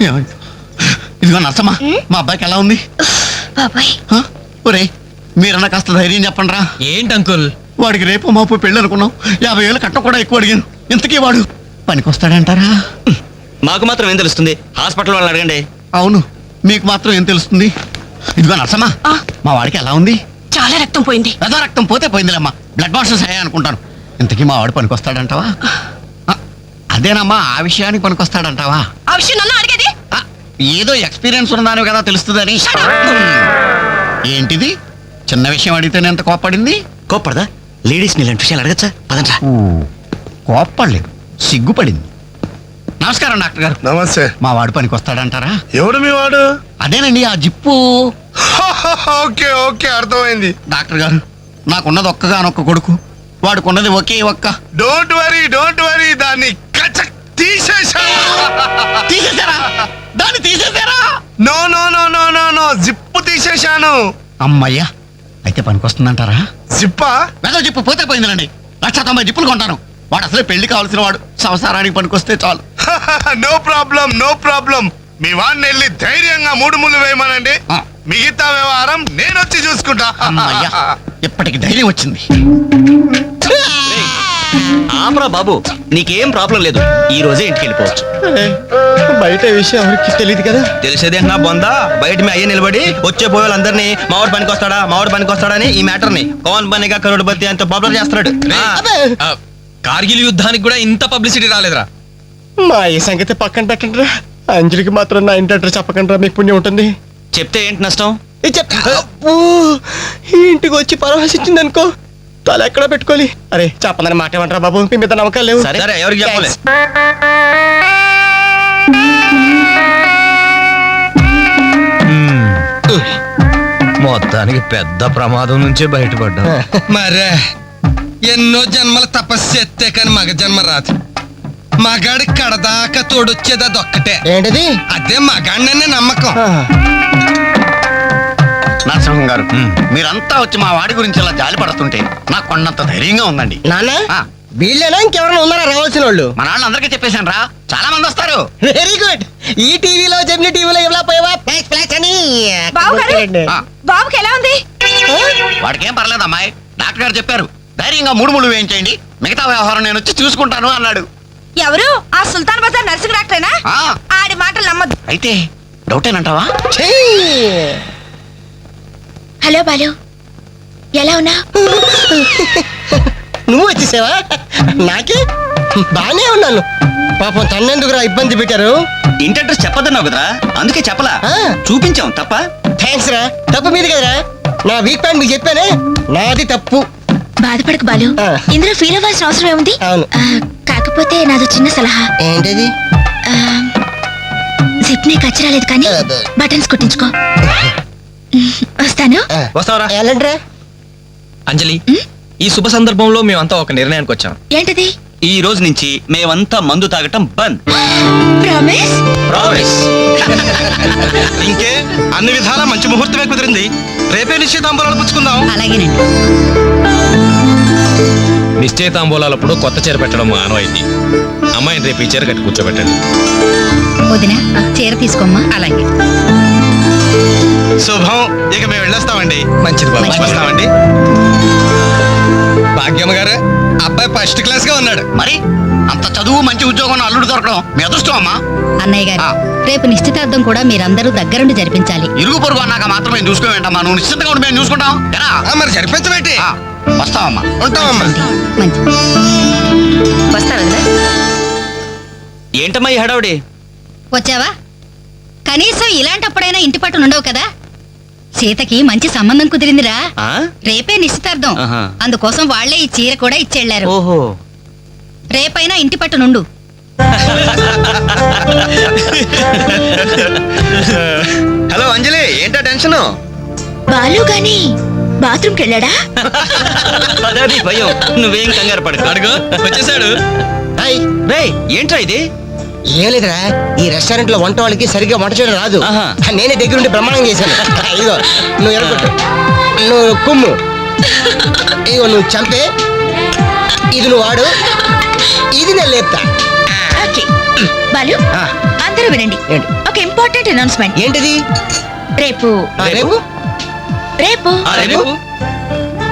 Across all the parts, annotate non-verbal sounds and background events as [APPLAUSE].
ఇదిగో నర్సమ్మా మా అబ్బాయికి ఎలా ఉంది? బాబాయ్. హ? ఒరే మీరన్నా కాస్త ధైర్యం చెప్పండి రా. ఏంటి అంకుల్? వాడికి రేపు మాపు పెళ్ళి అనుకున్నాం. యాభై వేలు కట్ట కూడా ఎక్కువ అడిగాను. ఇంతకీ వాడు పనికొస్తాడంటారా? మాకు మాత్రం ఏం తెలుస్తుంది? హాస్పిటల్ వాళ్ళని అడగండి. అవును మీకు మాత్రం ఏం తెలుస్తుంది? ఇదిగో నర్సమ్మా ఆ. మా వాడికి ఎలా ఉంది? చాలా రక్తం పోయింది. రథ రక్తం పోతే పోయిందిలేమ్మా. బ్లడ్ బాషెస్ అయ్యాయి అనుకుంటాను ఇంతకీ మా వాడు పనికొస్తాడంటావా? అదేనమ్మా ఆ విషయానికి పనికొస్తాడంటావా? ఆ విషయం నన్ను అడిగేది? ఆ, ఏదో ఎక్స్పీరియన్స్ ఉన్నదాని కదా తెలుస్తుందని. ఏంటిది? చిన్న విషయం అడిగితేనే ఎంత కోప్పడింది? కోప్పడదా? లేడీస్ ఇలాంటి విషయాలు అడగచ్చా? పదంట్రా కోప్పడలేదు సిగ్గుపడింది. నమస్కారం డాక్టర్ గారు. నమస్తే. మా వాడు పనికి వస్తాడంటారా ఎవడు మీ వాడు? అదేనండి ఆ జిప్పు. [LAUGHS] ఓకే ఓకే అర్థమైంది. డాక్టర్ గారు నాకున్నది ఒక్కగానొక్క కొడుకు. వాడుకున్నది ఒకే ఒక్క. డోంట్ వరీ డోంట్ వరీ దాన్ని తీసేశాను తీసేశారా దాన్ని తీసేశారా no no no no no no zip తీసేశాను. అమ్మయ్యా అయితే పనికి వస్తుందంటారా జిప్పా? వెద జిప్పు పోతే పోయిందిలండి. లక్ష తొంభై జిప్పులు కొంటాను. వాడు అసలే పెళ్ళి కావాల్సిన వాడు. సంసారానికి పనికొస్తే చాలు. [LAUGHS] No problem no problem. మీ వాడిని వెళ్ళి ధైర్యంగా మూడు ముళ్ళు వేయమనండి. మిగతా వ్యవహారం నేను వచ్చి చూసుకుంటా. అమ్మయ్యా [LAUGHS] ఇప్పటికి ధైర్యం వచ్చింది. ఆపరా బాబు నీకేం ప్రాబ్లం లేదు. ఈ రోజే ఇంటికి వెళ్ళిపోవచ్చు బయట విషయం ఎవరికి తెలియదు కదా? తెలిసేది నా బొందా? బయట మీ అయ్యే నిలబడి వచ్చే పోయే వాళ్ళందరినీ మావాడు పనికి వస్తాడా? మావాడు పనికి వస్తాడని ఈ మ్యాటర్ని కౌన్ బనిగా కరోడ్పతి అంత పాపులర్ చేస్తున్నాడు. కార్గిల్ యుద్ధానికి కూడా ఇంత పబ్లిసిటీ రాలేదురా. మా ఈ సంగతి పక్కన పెట్టండి రా అంజలికి మాత్రం నా ఇంటి అడ్రస్ చెప్పకండి రా మీకు పుణ్యం ఉంటుంది. చెప్తే ఏంటి నష్టం? ఇంటికి వచ్చి పరామర్శించింది అనుకో తల ఎక్కడ పెట్టుకోవాలి? అరే చెప్పదని మాట ఏమంటారా బాబు? మీ మీద నమ్మకాలు లేవు. సరే. సరే ఎవరికి చెప్పలే? మొత్తానికి పెద్ద ప్రమాదం నుంచే బయటపడ్డా. [LAUGHS] మరే ఎన్నో జన్మల తపస్సు చేస్తే కానీ మగ జన్మ రాదు. మగాడి కడదాకా తోడొచ్చేది అదొక్కటే. ఏంటిది? అదే మగాడిననే నమ్మకం. నరసింహం గారు మీరంతా వచ్చి మా వాడి గురించి ఇలా జాలి పడుతుంటే నాకు కొన్నంత ధైర్యంగా ఉందండి. నాన్న ఆ. వీళ్ళేనా? ఇంకెవరైనా ఉన్నారా రావాల్సిన వాళ్ళు? మన వాళ్ళందరికీ చెప్పేశాను రా. చాలా మంది వస్తారు. వెరీ గుడ్ ఈ టీవీలో జమిని టీవీలో ఎవలా పోయావా? ఫ్లాష్ ఫ్లాష్ అని. బాబు గారు? ఆ, బాబుకి ఎలా ఉంది? వాడికి ఏం పర్లేదు అమ్మాయి. డాక్టర్ గారు చెప్పారు ధైర్యంగా మూడు ముళ్ళు వేయించేయండి. మిగతా వ్యవహారం నేను వచ్చి చూసుకుంటాను అన్నాడు. ఎవరు? ఆ సుల్తాన్ బజార్ నర్సింగ్ డాక్టరేనా? ఆ, ఆడి మాటలు నమ్మద్దు. అయితే డౌటేనంటావా? హలో బాలు. ఎలా ఉన్నా? [LAUGHS] నువ్వు వచ్చేసావా? నాకే? బానే ఉన్నాను. పాపం తన్నెందుకురా ఇబ్బంది పెట్టారు? ఇంటి అడ్రస్ చెప్పొద్దన్నావు కదరా? అందుకే చెప్పలా. చూపించాం తప్ప? థ్యాంక్స్ రా. తప్పు మీద కదరా. నా వీక్ పాయింట్ మీకు చెప్పానే నాది తప్పు. బాధపడకు బాలు. ఇందులో ఫీల్ అవ్వాల్సిన అవసరం ఏముంది? కాకపోతే నాదో చిన్న సలహా. ఏంటిది? జిప్ నీ కచ్చరాలేదు కానీ. బటన్స్ కుట్టించుకో. వస్తాను? వస్తావరా? ఎలాంటిరా? అంజలి ఈ శుభ సందర్భంలో మేమంతా ఒక నిర్ణయానికి వచ్చాం. ఏంటది? ఈ రోజు నుంచి మేమంతా మందు తాగటం బంద్. ప్రామిస్? ప్రామిస్. ఇంకే అన్ని విధాలా మంచి ముహూర్తమే కుదిరింది. రేపే నిశ్చితాంబరాలు పుచ్చుకుందాం. అలాగేనండి. నిశ్చయితాంబూలాలప్పుడు కొత్త చీర పెట్టడం ఆనవాయింది అమ్మాయిని రేపు ఈ చీర కట్టి కూర్చోబెట్టండి. వదిన చీర తీసుకోమ్మా. అలాగే. శుభం. ఇక మేము వెళ్ళొస్తామండి. మంచిది బాబు. వస్తామండి. భాగ్యమ్మ గారు అబ్బాయి ఫస్ట్ క్లాస్గా ఉన్నాడు. మరి అంత చదువు మంచి ఉద్యోగం అల్లుడు దొరకడం మీ అదృష్టం అమ్మా. అన్నయ్య గారు ఆ. రేపు నిశ్చితార్థం కూడా మీరందరూ దగ్గరుండి జరిపించాలి. ఇరుగు పొరుగు అన్నాక మాత్రమే చూసుకోవేంటమ్మా నువ్వు నిశ్చింతగా ఉండి మేము చూసుకుంటాం. ఎరా. మరి జరిపించబెట్టి ఆ, వస్తావమ్మా. ఉంటామమ్మా మంచి వస్తారు ఏంటమ్మా ఈ హడావుడి? వచ్చావా? కనీసం ఇలాంటప్పుడైనా ఇంటి పట్టున ఉండవు కదా? సీతకి మంచి సంబంధం కుదిరిందిరా. ఆ? రేపే నిశ్చితార్థం. అందుకోసం వాళ్ళే ఈ చీర కూడా ఇచ్చెళ్ళారు ఓహో. రేపైనా ఇంటి పట్టునుండు హలో అంజలి ఏంటా టెన్షన్? బాలు గాని బాత్రూమ్కి వెళ్ళాడా అదే భయం. నువ్వేం కంగారు పడకు. అడుగు వచ్చేసాడు. ఏంట్రా ఇది? ఏం లేదురా ఈ రెస్టారెంట్లో వంట వాళ్ళకి సరిగ్గా వంట చేయడం రాదు. ఆహా. నేనే దగ్గరుండి ప్రమాణం చేశాను. [LAUGHS] ఇదిగో నువ్వు ఎరగొట్టు. నువ్వు కుమ్ము. ఇదిగో నువ్వు చంపే. ఇది నువ్వు వాడు. ఇది నేను లేపుతా. బాలు ఆ. అందరూ వినండి? ఒక ఇంపార్టెంట్ అనౌన్స్మెంట్. ఏంటిది? రేపు. రేపు? రేపు.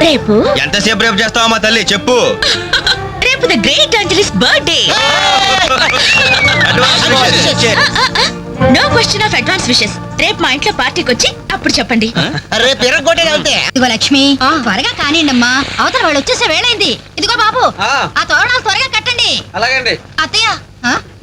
రేపు. ఎంతసేపు రేపు చేస్తావా మా తల్లి? చెప్పు. [LAUGHS] రేపు the great Anjali's birthday no question of advance wishes రేపు మా ఇంట్లో పార్టీకి వచ్చి అప్పుడు చెప్పండి. రేపు ఇదిగో లక్ష్మి త్వరగా కానివ్వండమ్మా అవతల వాళ్ళు వచ్చేసే వేళైంది. ఇదిగో బాబు ఆ. తోరణాలు త్వరగా కట్టండి. అలాగండి. అత్తయ్య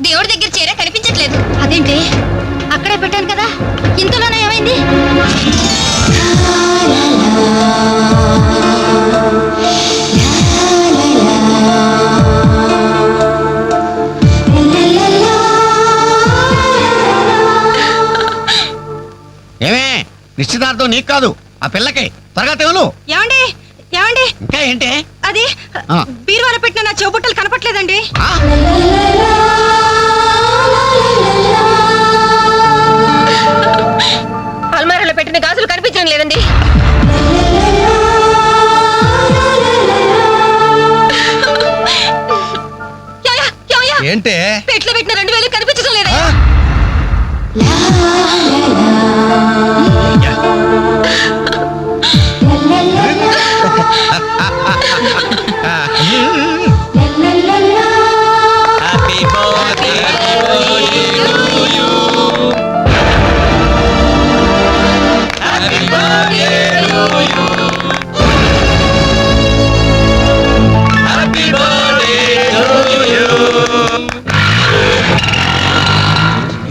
దేవుడి దగ్గర చీర కనిపించట్లేదు. అదేంటి? అక్కడే పెట్టాను కదా. ఇంతలోనే ఏమైంది? నిశ్చితార్థం నీకు కాదు ఆ పిల్లకి. త్వరగా ఏమండి? ఏమండి? ఇంకా ఏంటి? అది ఆ. బీరువాల పెట్టిన నా చెవుబుట్టలు కనపట్లేదండి. ఆ? అల్మారాలో పెట్టిన గాజులు కనిపించడం లేదండి. ఏమయ్య, ఏమయ్య? ఏంటే? పెట్లో పెట్టిన రెండు వేలు కనిపించడం లేదా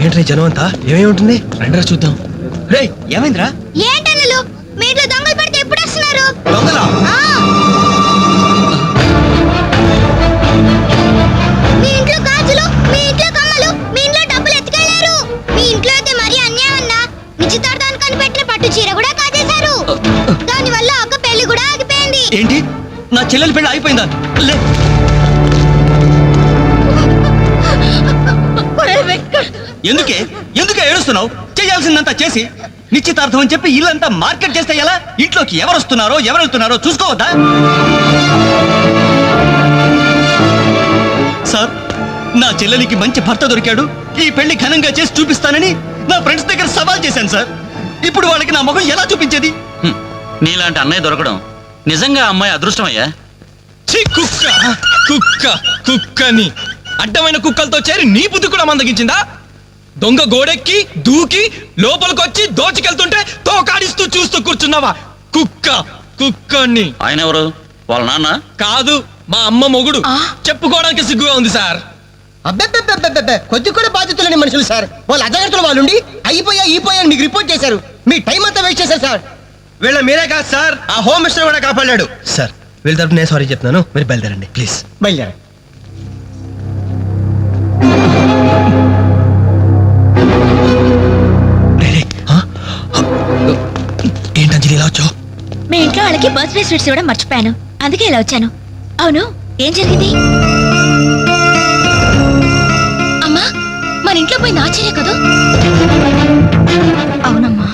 ఏంట్రీ జనం అంతా? ఏమేమి ఉంటుంది? రండిరా చూద్దాం. రే ఏమైందిరా? ఏంటన్నలు? మీ ఇంట్లో దొంగలు పడితే ఎప్పుడు వస్తున్నారు దొంగలా మీ ఇంట్లో గాజులు మీ ఇంట్లో కమ్మలు మీ ఇంట్లో డబ్బులు ఎత్తుకెళ్ళారు మీ ఇంట్లో అయితే మరీ అన్యాయం అన్నా. నిశ్చితార్థానికి కనిపెట్టిన పట్టు చీర కూడా కాజేశారు. దాని వల్ల పెళ్ళి కూడా ఆగిపోయింది. ఏంటి? నా చెల్లెలి పెళ్ళి అయిపోయిందా లే. ఎందుకే? ఎందుకే ఏడుస్తున్నావు? చేయాల్సిందంతా చేసి నిశ్చితార్థం అని చెప్పి ఇల్లంతా మార్కెట్ చేస్తే ఎలా? ఇంట్లోకి ఎవరు వస్తున్నారో ఎవరు వెళ్తున్నారో చూసుకోవద్దా? సార్ నా చెల్లెలికి మంచి భర్త దొరికాడు. ఈ పెళ్ళి ఘనంగా చేసి చూపిస్తానని నా ఫ్రెండ్స్ దగ్గర సవాల్ చేశాను సార్. ఇప్పుడు వాళ్ళకి నా ముఖం ఎలా చూపించేది. నీలాంటి అన్నయ్య దొరకడం నిజంగా అమ్మాయి అదృష్టమయ్యా. ఛీ, కుక్క! కుక్క కుక్కని. అడ్డమైన కుక్కలతో చేరి నీ బుద్ధి కూడా మందగించిందా? దొంగ గోడెక్కి దూకి లోపలికొచ్చి దోచుకెళ్తుంటే తోకాడిస్తూ చూస్తూ కూర్చున్నావా? కుక్క కుక్కని. ఆయన ఎవరు? వాళ్ళ నాన్న? కాదు మా అమ్మ మొగుడు. చెప్పుకోవడానికి సిగ్గుగా ఉంది సార్. అబ్బెబ్బెబ్బెబ్బెబ్బె కొద్ది కూడా బాధ్యత లేని మనుషులు సార్. వాళ్ళు అజాగ్రత్తలు వాళ్ళుండి అయిపోయా అయిపోయా అని మీకు రిపోర్ట్ చేశారు. మీ టైం అంతా వేస్ట్ చేశారు సార్. వీళ్ళ మీరే కాదు సార్. ఆ హోమ్ మినిస్టర్ కూడా కాపాడాడు. సార్ వీళ్ళ తరపు నేను సారీ చెప్తున్నాను. మీరు బయలుదేరండి ప్లీజ్. బయలుదేరండి. ఏంటి ఇలా వచ్చావు? మీ ఇంట్లో వాళ్ళకి బర్త్డే స్వీట్స్ ఇవ్వడం మర్చిపోయాను. అందుకే ఇలా వచ్చాను. అవును ఏం జరిగింది? అమ్మా మన ఇంట్లో పోయింది ఆశ్చర్య కదా? అవునమ్మా.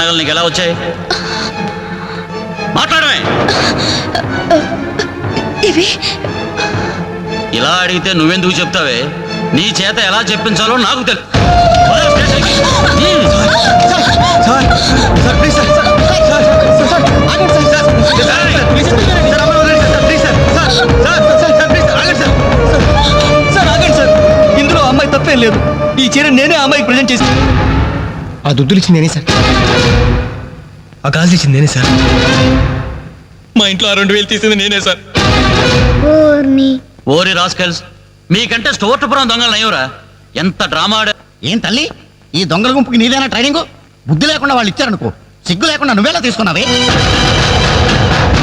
నగలు నీకు ఎలా వచ్చాయి మాట్లాడమే ఇవి ఇలా అడిగితే నువ్వెందుకు చెప్తావే నీ చేత ఎలా చెప్పించాలో నాకు తెలుసు పద స్టేషన్కి. హ్మ్. Sir sir please sir sir sir sir sir ఆగండి sir sir sir sir please sir sir అమ్మ వదిలేండి sir please sir sir sir sir sir please ఆగండి సార్ సార్ ఆగండి సార్ ఇందులో అమ్మాయి తప్పేం లేదు ఈ చీర నేనే అమ్మాయికి ప్రజెంట్ చేసి ఆ దుద్దులు ఇచ్చింది నేనే సార్? ఆ గాజులు ఇచ్చింది నేనే సార్? మా ఇంట్లో ఆ రెండు వేలు తీసింది నేనే సార్. ఓరి రాస్కెల్స్ మీకంటే స్టోర్టపురం దొంగలు నయ్యవరా. ఎంత డ్రామా ఆడా ఏం తల్లి? ఈ దొంగల గుంపుకి నీదేనా ట్రైనింగ్? బుద్ధి లేకుండా వాళ్ళు ఇచ్చారనుకో సిగ్గు లేకుండా నువ్వేలా తీసుకున్నావే?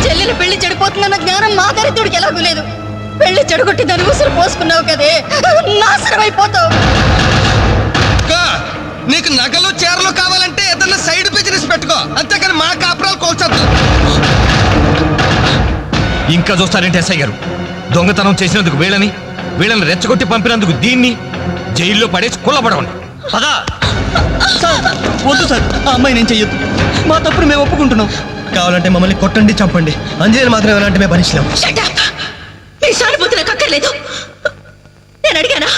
చెల్లెలు పెళ్ళి చెడిపోతుందన్న జ్ఞానం మా దరిద్రుడికి ఎలాగూ లేదు. పెళ్ళి చెడగొట్టి దాని ఉసురు పోసుకున్నావు కదే. నాశనం అయిపోతావు నీకు నగలు చీరలు కావాలంటే ఏదన్నా సైడ్ బిజినెస్ పెట్టుకో. అంతేకాని మా కాపురాలు కోల్చొద్దు. ఇంకా చూస్తారంటే ఎస్ఐ గారు? దొంగతనం చేసినందుకు వీళ్ళని వీళ్ళని రెచ్చగొట్టి పంపినందుకు దీన్ని జైల్లో పడేసి కుల్లబడవండి పదా సార్ వద్దు సార్. ఆ అమ్మాయి నేను చెయ్యొద్దు. మా తప్పుడు మేము ఒప్పుకుంటున్నాం. కావాలంటే మమ్మల్ని కొట్టండి చంపండి. అంజనేయులు మాత్రం ఎలాంటి మేము భరించలేం. Shut up! మీ సానుభూతి నాకు అక్కర్లేదు. నేను అడిగానా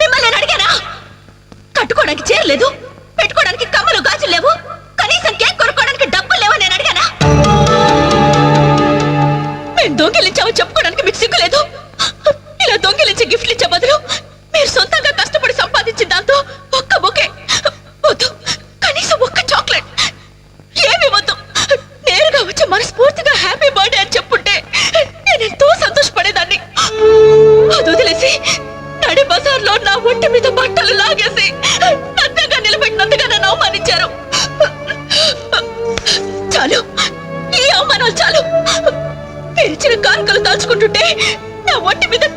మిమ్మల్ని నేను అడిగానా లేదు. పెట్టుకోవడానికి కమ్మలు గాజులు లేవు. కనీసం కేక్ కొనుక్కోవడానికి డబ్బులు లేవని నేను అడిగానా? మేము దొంగిలించామని చెప్పుకోవడానికి మీకు సిగ్గులేదు ఇలా దొంగిలించి గిఫ్ట్లు ఇచ్చే బదులు మీరు సొంతంగా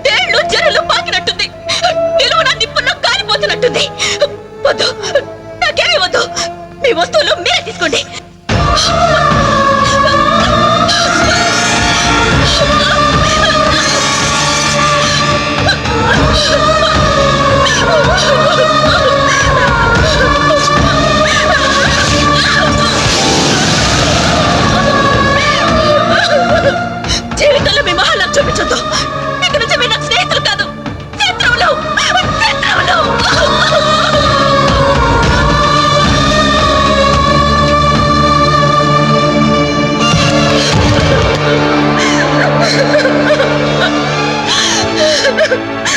తేళ్ళు జరలు పాకినట్టుంది. నిలువున నిప్పుల్లో కాలిపోతున్నట్టుంది. వద్దు. నాకేమీ వద్దు. మీ వస్తువులు మీరే తీసుకోండి.